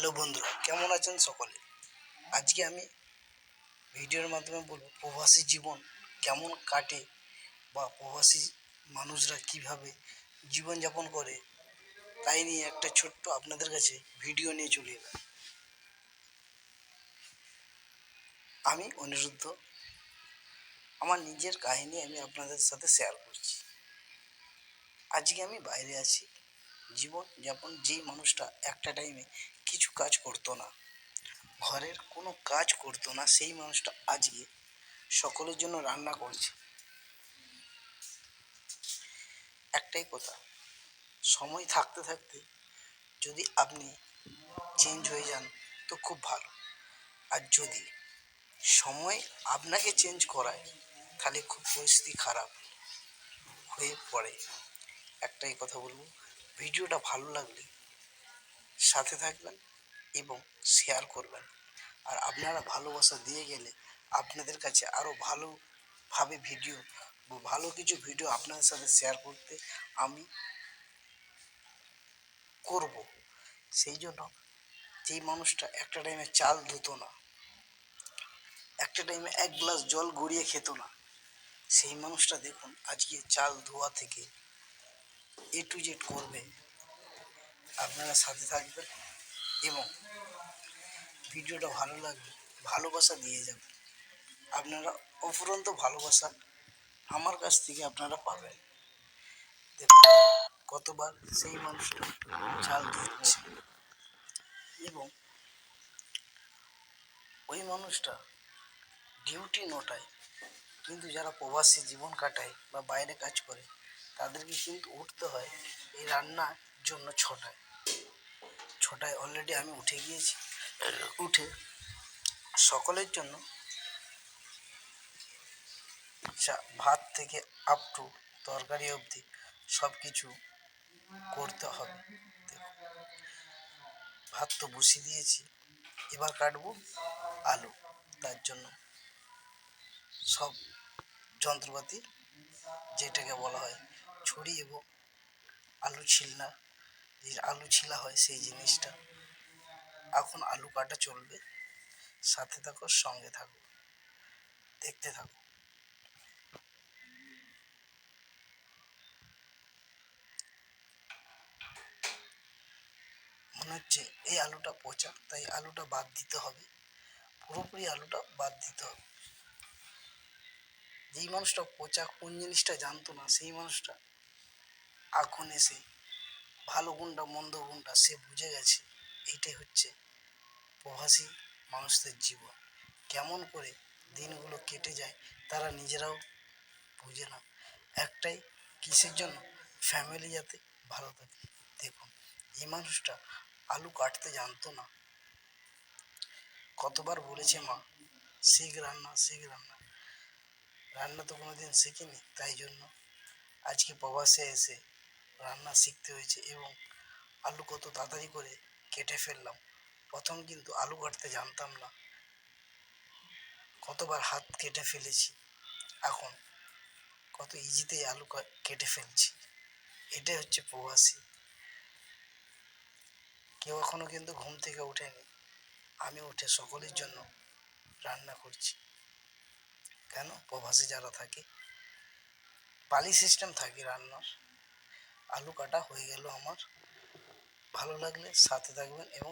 Hello বন্ধুরা, কেমন আছেন সকলে? আজকে আমি ভিডিওর মাধ্যমে বলব প্রবাসী জীবন কেমন কাটে বা প্রবাসী মানুষরা কীভাবে জীবনযাপন করে, তাই নিয়ে একটা ছোট্ট আপনাদের কাছে ভিডিও নিয়ে চলে এলাম। আমি অনিরুদ্ধ, আমার নিজের কাহিনী আমি আপনাদের সাথে শেয়ার করছি। আজকে আমি বাইরে আছি জীবন যাপন যেই মানুষটা একটা টাইমে কাজ করতো না। ঘরের কোনো কাজ করতো না, সেই মানুষটা আজকে সকলের জন্য রান্না করছে। একটাই কথা, সময় থাকতে থাকতে যদি আপনি চেঞ্জ হয়ে যান, তো খুব ভালো। আর যদি সময় আপনাকে চেঞ্জ করায়, তাহলে খুব পরিস্থিতি খারাপ হয়ে পড়ে। একটাই কথা বলব, ভিডিওটা ভালো লাগলে সাথে থাকবেন। এবং শেয়ার করবেন। আর আপনারা ভালোবাসা দিয়ে গেলে আপনাদের কাছে আরও ভালোভাবে ভিডিও ভালো কিছু ভিডিও আপনাদের সাথে শেয়ার করতে আমি করব। সেই জন্য যেই মানুষটা একটা টাইমে চাল ধুতো না, একটা টাইমে এক গ্লাস জল গড়িয়ে খেত না, সেই মানুষটা দেখুন আজকে চাল ধোয়া থেকে এ টু জেড করবে। আপনারা সাথে থাকবেন। এবং ভিডিওটা ভালো লাগবে, ভালোবাসা দিয়ে যাবে। আপনারা অফুরন্ত ভালোবাসা আমার কাছ থেকে আপনারা পাবেন। কতবার সেই মানুষটা চাল দিচ্ছে এবং ওই মানুষটা ডিউটি নটায়, কিন্তু যারা প্রবাসী জীবন কাটায় বা বাইরে কাজ করে, তাদেরকে কিন্তু উঠতে হয় এই রান্নার জন্য ছটায়। ছটায় অলরেডি আমি উঠে গিয়েছি। উঠে সকলের জন্য ভাত থেকে আপ টু তরকারি অবধি সব কিছু করতে হবে। ভাত তো বসিয়ে দিয়েছি, এবার কাটবো আলু। তার জন্য সব যন্ত্রপাতি, যেটাকে বলা হয় ছুরি এবং আলু ছিলনা যে আলু ছিলা হয় সেই জিনিসটা। এখন আলু কাটা চলবে। সাথে থাকো, সঙ্গে থাকো। দেখতে থাকো। মনে হচ্ছে এই আলুটা পচা, তাই আলুটা বাদ দিতে হবে। পুরোপুরি আলুটা বাদ দিতে হবে। যেই মানুষটা পচা কোন জিনিসটা জানতো না, সেই মানুষটা এখন এসে ভালো গুণটা, মন্দ গুণটা সে বুঝে গেছে। এইটাই হচ্ছে প্রবাসী মানুষদের জীবন। কেমন করে দিনগুলো কেটে যায় তারা নিজেরাও বুঝে না। একটাই কিসের জন্য ফ্যামিলি যাতে ভালো থাকে। দেখুন, এই মানুষটা আলু কাটতে জানতো না। কতবার বলেছে মা, শিখ রান্না শিখ রান্না। রান্না তো কোনোদিন শিখিনি, তাই জন্য আজকে প্রবাসে এসে রান্না শিখতে হয়েছে এবং আলু কত তাড়াতাড়ি করে কেটে ফেললাম। প্রথম কিন্তু আলু কাটতে জানতাম না। কতবার হাত কেটে ফেলেছি। এখন কত ইজিতেই আলু কেটে ফেলছি। এটাই হচ্ছে প্রবাসী। কেউ এখনও কিন্তু ঘুম থেকে ওঠেনি। আমি উঠে সকলের জন্য রান্না করছি। কেন? প্রবাসী যারা থাকে পালি সিস্টেম থাকে রান্নার। আলু কাটা হয়ে গেল আমার। ভালো লাগলে সাথে থাকবেন এবং